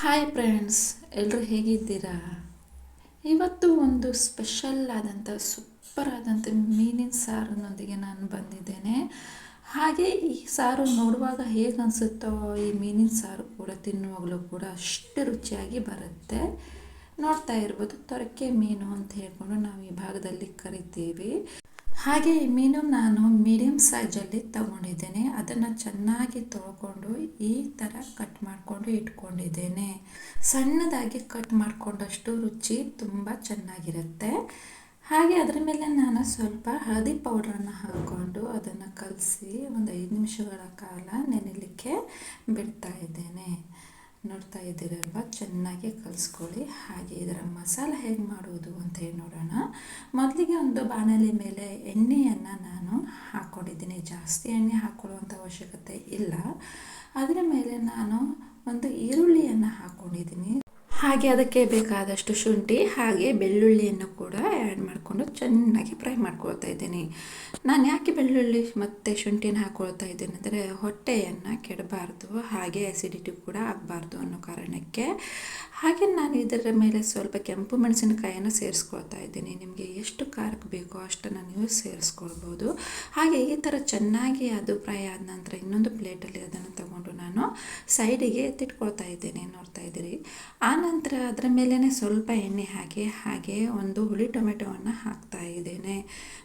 Hi friends ಎಲ್ಲರೂ ಹೇಗಿದ್ದೀರಾ? ಇವತ್ತು ಒಂದು ಸ್ಪೆಷಲ್ ಆದಂಥ ಸೂಪರ್ ಆದಂಥ ಮೀನಿನ ಸಾರಿನೊಂದಿಗೆ ನಾನು ಬಂದಿದ್ದೇನೆ. ಹಾಗೆ ಈ ಸಾರು ನೋಡುವಾಗ ಹೇಗೆ ಅನಿಸುತ್ತೋ ಈ ಮೀನಿನ ಸಾರು ಕೂಡ ತಿನ್ನುವಾಗಲೂ ಕೂಡ ಅಷ್ಟು ರುಚಿಯಾಗಿ ಬರುತ್ತೆ. ನೋಡ್ತಾ ಇರ್ಬೋದು, ತೊರಕೆ ಮೀನು ಅಂತ ಹೇಳ್ಕೊಂಡು ನಾವು ಈ ಭಾಗದಲ್ಲಿ ಕರಿತೀವಿ. ಹಾಗೆ ಈ ಮೀನು ನಾನು ಮೀಡಿಯಮ್ ಸೈಜಲ್ಲಿ ತಗೊಂಡಿದ್ದೇನೆ. ಅದನ್ನು ಚೆನ್ನಾಗಿ ತೊಳ್ಕೊಂಡು ಈ ಥರ ಕಟ್ ಮಾಡಿಕೊಂಡು ಇಟ್ಕೊಂಡಿದ್ದೇನೆ. ಸಣ್ಣದಾಗಿ ಕಟ್ ಮಾಡಿಕೊಂಡಷ್ಟು ರುಚಿ ತುಂಬ ಚೆನ್ನಾಗಿರುತ್ತೆ. ಹಾಗೆ ಅದರ ಮೇಲೆ ನಾನು ಸ್ವಲ್ಪ ಹಳದಿ ಪೌಡ್ರನ್ನು ಹಾಕ್ಕೊಂಡು ಅದನ್ನು ಕಲಸಿ ಒಂದು ಐದು ನಿಮಿಷಗಳ ಕಾಲ ನೆನೆಲಿಕ್ಕೆ ಬಿಡ್ತಾ ಇದ್ದೇನೆ. ನೋಡ್ತಾ ಇದ್ದೀರಲ್ವ? ಚೆನ್ನಾಗಿ ಕಲಿಸ್ಕೊಳ್ಳಿ. ಹಾಗೆ ಇದರ ಮಸಾಲ ಹೇಗೆ ಮಾಡುವುದು ಅಂತ ಹೇಳಿ ನೋಡೋಣ. ಮೊದಲಿಗೆ ಒಂದು ಬಾಣಲಿ ಮೇಲೆ ಎಣ್ಣೆಯನ್ನು ನಾನು ಹಾಕ್ಕೊಂಡಿದ್ದೀನಿ. ಜಾಸ್ತಿ ಎಣ್ಣೆ ಹಾಕ್ಕೊಳ್ಳುವಂಥ ಅವಶ್ಯಕತೆ ಇಲ್ಲ. ಅದರ ಮೇಲೆ ನಾನು ಒಂದು ಈರುಳ್ಳಿಯನ್ನು ಹಾಕ್ಕೊಂಡಿದ್ದೀನಿ. ಹಾಗೆ ಅದಕ್ಕೆ ಬೇಕಾದಷ್ಟು ಶುಂಠಿ, ಹಾಗೆ ಬೆಳ್ಳುಳ್ಳಿಯನ್ನು ಕೂಡ ಆ್ಯಡ್ ಮಾಡಿಕೊಂಡು ಚೆನ್ನಾಗಿ ಫ್ರೈ ಮಾಡ್ಕೊಳ್ತಾ ಇದ್ದೀನಿ. ನಾನು ಯಾಕೆ ಬೆಳ್ಳುಳ್ಳಿ ಮತ್ತು ಶುಂಠಿನ ಹಾಕ್ಕೊಳ್ತಾ ಇದ್ದೀನಿ ಅಂದರೆ ಹೊಟ್ಟೆಯನ್ನು ಕೆಡಬಾರ್ದು, ಹಾಗೆ ಆ್ಯಸಿಡಿಟಿ ಕೂಡ ಆಗಬಾರ್ದು ಅನ್ನೋ ಕಾರಣಕ್ಕೆ. ಹಾಗೆ ನಾನು ಇದರ ಮೇಲೆ ಸ್ವಲ್ಪ ಕೆಂಪು ಮೆಣಸಿನಕಾಯನ್ನು ಸೇರಿಸ್ಕೊಳ್ತಾ ಇದ್ದೀನಿ. ನಿಮಗೆ ಎಷ್ಟು ಖಾರಕ್ಕೆ ಬೇಕೋ ಅಷ್ಟನ್ನು ನೀವು ಸೇರಿಸ್ಕೊಳ್ಬೋದು. ಹಾಗೆ ಈ ಥರ ಚೆನ್ನಾಗಿ ಅದು ಫ್ರೈ ಆದ ನಂತರ ಇನ್ನೊಂದು ಪ್ಲೇಟಲ್ಲಿ ಅದನ್ನು ನಾನು ಸೈಡಿಗೆ ಎತ್ತಿಟ್ಕೊಳ್ತಾ ಇದ್ದೇನೆ, ನೋಡ್ತಾ ಇದ್ದೀರಿ. ಆನಂತರ ಅದರ ಮೇಲೇ ಸ್ವಲ್ಪ ಎಣ್ಣೆ ಹಾಕಿ, ಹಾಗೆ ಒಂದು ಹುಳಿ ಟೊಮೆಟೊವನ್ನು ಹಾಕ್ತಾ ಇದ್ದೇನೆ.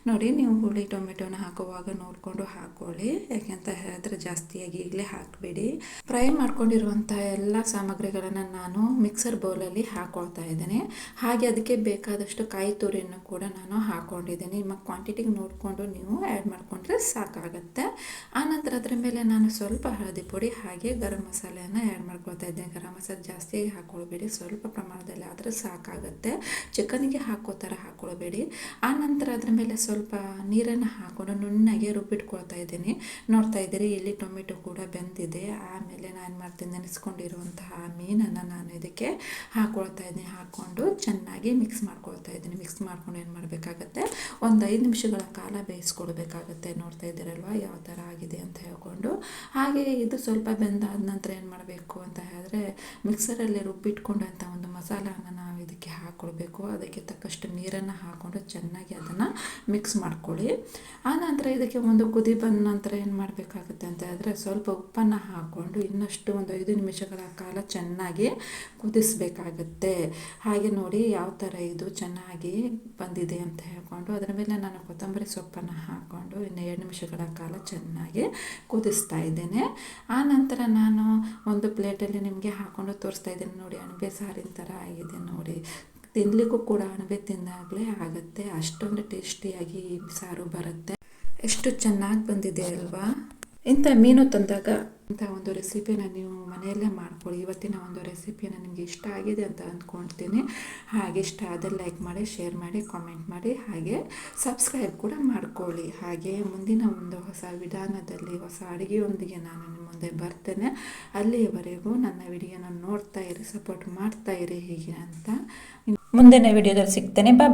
ನೋಡಿ, ನೀವು ಹುಳಿ ಟೊಮೆಟೊನ ಹಾಕುವಾಗ ನೋಡಿಕೊಂಡು ಹಾಕ್ಕೊಳ್ಳಿ. ಯಾಕೆಂತ ಹೇಳಿದ್ರೆ ಜಾಸ್ತಿಯಾಗಿ ಈಗಲೇ ಹಾಕಬೇಡಿ. ಫ್ರೈ ಮಾಡ್ಕೊಂಡಿರುವಂಥ ಎಲ್ಲ ಸಾಮಗ್ರಿಗಳನ್ನು ನಾನು ಮಿಕ್ಸರ್ ಬೌಲಲ್ಲಿ ಹಾಕ್ಕೊಳ್ತಾ ಇದ್ದೇನೆ. ಹಾಗೆ ಅದಕ್ಕೆ ಬೇಕಾದಷ್ಟು ಕಾಯಿ ತುರಿಯನ್ನು ಕೂಡ ನಾನು ಹಾಕ್ಕೊಂಡಿದ್ದೀನಿ ನಿಮ್ಮ ಕ್ವಾಂಟಿಟಿಗೆ ನೋಡಿಕೊಂಡು ನೀವು ಆ್ಯಡ್ ಮಾಡಿಕೊಂಡ್ರೆ ಸಾಕಾಗುತ್ತೆ. ಆನಂತರ ಅದರ ಮೇಲೆ ನಾನು ಸ್ವಲ್ಪ ಹಳದಿ ಪುಡಿ ಹಾಗೆ ಗರಂ ಮಸಾಲೆಯನ್ನು ಆ್ಯಡ್ ಮಾಡ್ಕೊಳ್ತಾ ಇದ್ದೇನೆ ಗರಂ ಮಸಾಲೆ ಜಾಸ್ತಿಯಾಗಿ ಹಾಕ್ಕೊಳ್ಬೇಡಿ ಸ್ವಲ್ಪ ಪ್ರಮಾಣದಲ್ಲಿ ಆದರೆ ಸಾಕಾಗುತ್ತೆ. ಚಿಕನಿಗೆ ಹಾಕೋ ಥರ ಹಾಕ್ಕೊಳ್ಬೇಡಿ ಆನಂತರ ಅದ್ರ ಮೇಲೆ ಸ್ವಲ್ಪ ನೀರನ್ನು ಹಾಕೊಂಡು ನುಣ್ಣಗೆ ರುಬ್ಬಿಟ್ಕೊಳ್ತಾ ಇದ್ದೀನಿ. ನೋಡ್ತಾ ಇದ್ದೀರಿ, ಇಲ್ಲಿ ಟೊಮೆಟೊ ಕೂಡ ಬೆಂದಿದೆ. ಆಮೇಲೆ ನಾನು ಮಾಡ್ತೀನಿ, ನೆನೆಸ್ಕೊಂಡಿರುವಂತಹ ಮೀನನ್ನು ನಾನು ಇದಕ್ಕೆ ಹಾಕ್ಕೊಳ್ತಾ ಇದ್ದೀನಿ. ಹಾಕ್ಕೊಂಡು ಚೆನ್ನಾಗಿ ಮಿಕ್ಸ್ ಮಾಡ್ಕೊಳ್ತಾ ಇದ್ದೀನಿ. ಮಿಕ್ಸ್ ಮಾಡ್ಕೊಂಡು ಏನು ಮಾಡಬೇಕಾಗತ್ತೆ, ಒಂದು ಐದು ನಿಮಿಷಗಳ ಕಾಲ ಬೇಯಿಸ್ಕೊಳ್ಬೇಕಾಗತ್ತೆ. ನೋಡ್ತಾ ಇದ್ದೀರಲ್ವ? ಯಾವ ಥರ ಆಗಿದೆ ಅಂತ ಹೇಳ್ಕೊಂಡು. ಹಾಗೆ ಇದು ಸ್ವಲ್ಪ ಬೆಂದಾದ ನಂತರ ಏನು ಮಾಡಬೇಕು ಅಂತ ಹೇಳಿದ್ರೆ ಮಿಕ್ಸರಲ್ಲಿ ರುಬ್ಬಿಟ್ಕೊಂಡಂಥ ಒಂದು ಮಸಾಲನ ನಾವು ಇದಕ್ಕೆ ಹಾಕ್ಕೊಳ್ಬೇಕು ಅದಕ್ಕೆ ತಕ್ಕಷ್ಟು ನೀರನ್ನು ಹಾಕ್ಕೊಂಡು ಚೆನ್ನಾಗಿ ಅದನ್ನು ಮಿಕ್ಸ್ ಮಾಡ್ಕೊಳ್ಳಿ. ಆನಂತರ ಇದಕ್ಕೆ ಒಂದು ಕುದಿ ಬಂದ ನಂತರ ಏನು ಮಾಡಬೇಕಾಗುತ್ತೆ ಅಂತ ಹೇಳಿದ್ರೆ ಸ್ವಲ್ಪ ಉಪ್ಪನ್ನು ಹಾಕ್ಕೊಂಡು ಇನ್ನಷ್ಟು ಒಂದು ಐದು ನಿಮಿಷಗಳ ಕಾಲ ಚೆನ್ನಾಗಿ ಕುದಿಸಬೇಕಾಗುತ್ತೆ. ಹಾಗೆ ನೋಡಿ ಯಾವ ಥರ ಇದು ಚೆನ್ನಾಗಿ ಬಂದಿದೆ ಅಂತ ಹೇಳ್ಕೊಂಡು ಅದರ ಮೇಲೆ ನಾನು ಕೊತ್ತಂಬರಿ ಸೊಪ್ಪನ್ನು ಹಾಕ್ಕೊಂಡು ಇನ್ನು ಎರಡು ನಿಮಿಷಗಳ ಕಾಲ ಚೆನ್ನಾಗಿ ಕುದಿಸ್ತಾ ಇದ್ದೇನೆ. ಆನಂತರ ನಾನು ಒಂದು ಪ್ಲೇಟಲ್ಲಿ ನಿಮಗೆ ಹಾಕ್ಕೊಂಡು ತೋರಿಸ್ತಾ ಇದ್ದೇನೆ ನೋಡಿ, ಅಣಬೆ ಸಾರಿನ ಥರ ಆಗಿದೆ ನೋಡಿ. ತಿನ್ನಲಿಕ್ಕೂ ಕೂಡ ಅಣಬೆ ತಿಂದಾಗಲೇ ಆಗುತ್ತೆ. ಅಷ್ಟೊಂದು ಟೇಸ್ಟಿಯಾಗಿ ಸಾರು ಬರುತ್ತೆ. ಎಷ್ಟು ಚೆನ್ನಾಗಿ ಬಂದಿದೆ ಅಲ್ವಾ? ಇಂಥ ಮೀನು ತಂದಾಗ ಇಂಥ ಒಂದು ರೆಸಿಪಿನ ನೀವು ಮನೆಯಲ್ಲೇ ಮಾಡ್ಕೊಳ್ಳಿ. ಇವತ್ತಿನ ಒಂದು ರೆಸಿಪಿನ ನಿಮಗೆ ಇಷ್ಟ ಆಗಿದೆ ಅಂತ ಅಂದ್ಕೊಳ್ತೀನಿ. ಹಾಗೆ ಇಷ್ಟ ಆದರೆ ಲೈಕ್ ಮಾಡಿ, ಶೇರ್ ಮಾಡಿ, ಕಾಮೆಂಟ್ ಮಾಡಿ, ಹಾಗೆ ಸಬ್ಸ್ಕ್ರೈಬ್ ಕೂಡ ಮಾಡ್ಕೊಳ್ಳಿ. ಹಾಗೆ ಮುಂದಿನ ಒಂದು ಹೊಸ ವಿಧಾನದಲ್ಲಿ, ಹೊಸ ಅಡುಗೆಯೊಂದಿಗೆ ನಾನು ನಿಮ್ಮ ಮುಂದೆ ಬರ್ತೇನೆ. ಅಲ್ಲಿಯವರೆಗೂ ನನ್ನ ವಿಡಿಯೋನ ನೋಡ್ತಾ ಇರಿ ಸಪೋರ್ಟ್ ಮಾಡ್ತಾ ಇರಿ ಹೀಗೆ ಅಂತ. ಮುಂದಿನ ವಿಡಿಯೋದಲ್ಲಿ ಸಿಗ್ತೇನೆ. ಬಾಯ್